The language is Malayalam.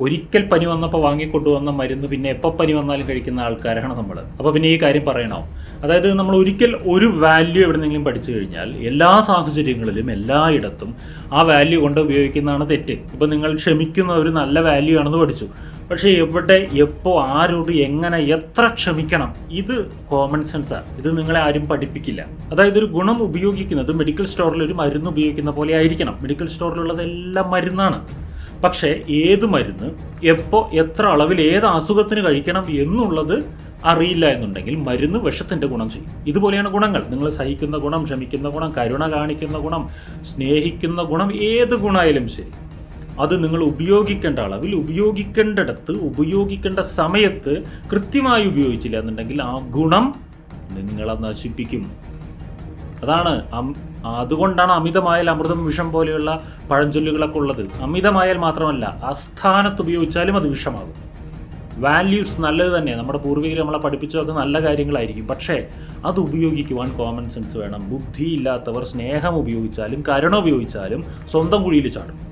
ഒരിക്കൽ പനി വന്നപ്പോൾ വാങ്ങിക്കൊണ്ടു വന്ന മരുന്ന് പിന്നെ എപ്പോൾ പനി വന്നാലും കഴിക്കുന്ന ആൾക്കാരാണ് നമ്മൾ അപ്പോൾ പിന്നെ ഈ കാര്യം പറയണോ? അതായത് നമ്മൾ ഒരിക്കൽ ഒരു വാല്യൂ എവിടെന്നെങ്കിലും പഠിച്ചു കഴിഞ്ഞാൽ എല്ലാ സാഹചര്യങ്ങളിലും എല്ലായിടത്തും ആ വാല്യൂ കൊണ്ട് ഉപയോഗിക്കുന്നതാണ് തെറ്റ്. ഇപ്പം നിങ്ങൾ ക്ഷമിക്കുന്ന ഒരു നല്ല വാല്യൂ ആണെന്ന് പഠിച്ചു. പക്ഷേ എവിടെ എപ്പോൾ ആരോട് എങ്ങനെ എത്ര ക്ഷമിക്കണം? ഇത് കോമൺ സെൻസാണ് ഇത് നിങ്ങളെ ആരും പഠിപ്പിക്കില്ല. അതായത് ഒരു ഗുണം ഉപയോഗിക്കുന്നത് മെഡിക്കൽ സ്റ്റോറിൽ ഒരു മരുന്ന് ഉപയോഗിക്കുന്ന പോലെ ആയിരിക്കണം. മെഡിക്കൽ സ്റ്റോറിലുള്ളതെല്ലാം മരുന്നാണ്. പക്ഷേ ഏത് മരുന്ന് എപ്പോൾ എത്ര അളവിൽ ഏത് അസുഖത്തിന് കഴിക്കണം എന്നുള്ളത് അറിയില്ല എന്നുണ്ടെങ്കിൽ മരുന്ന് വിഷത്തിന്റെ ഗുണം ചെയ്യും. ഇതുപോലെയാണ് ഗുണങ്ങൾ. നിങ്ങൾ സഹിക്കുന്ന ഗുണം ക്ഷമിക്കുന്ന ഗുണം കരുണ കാണിക്കുന്ന ഗുണം സ്നേഹിക്കുന്ന ഗുണം ഏത് ഗുണമായാലും ശരി. അത് നിങ്ങൾ ഉപയോഗിക്കേണ്ട അളവിൽ ഉപയോഗിക്കേണ്ടിടത്ത് ഉപയോഗിക്കേണ്ട സമയത്ത് കൃത്യമായി ഉപയോഗിച്ചില്ല എന്നുണ്ടെങ്കിൽ ആ ഗുണം നിങ്ങളെ നശിപ്പിക്കും. അതാണ് അതുകൊണ്ടാണ് അമിതമായാൽ അമൃതം വിഷം പോലെയുള്ള പഴഞ്ചൊല്ലുകളൊക്കെ ഉള്ളത്. അമിതമായാൽ മാത്രമല്ല അസ്ഥാനത്ത് ഉപയോഗിച്ചാലും അത് വിഷമാകും. വാല്യൂസ് നല്ലത് തന്നെ നമ്മുടെ പൂർവികർ നമ്മളെ പഠിപ്പിച്ചതൊക്കെ നല്ല കാര്യങ്ങളായിരിക്കും. പക്ഷേ അത് ഉപയോഗിക്കുവാൻ കോമൺ സെൻസ് വേണം. ബുദ്ധിയില്ലാത്തവർ സ്നേഹം ഉപയോഗിച്ചാലും കരുണ ഉപയോഗിച്ചാലും സ്വന്തം കുഴിയിൽ ചാടും.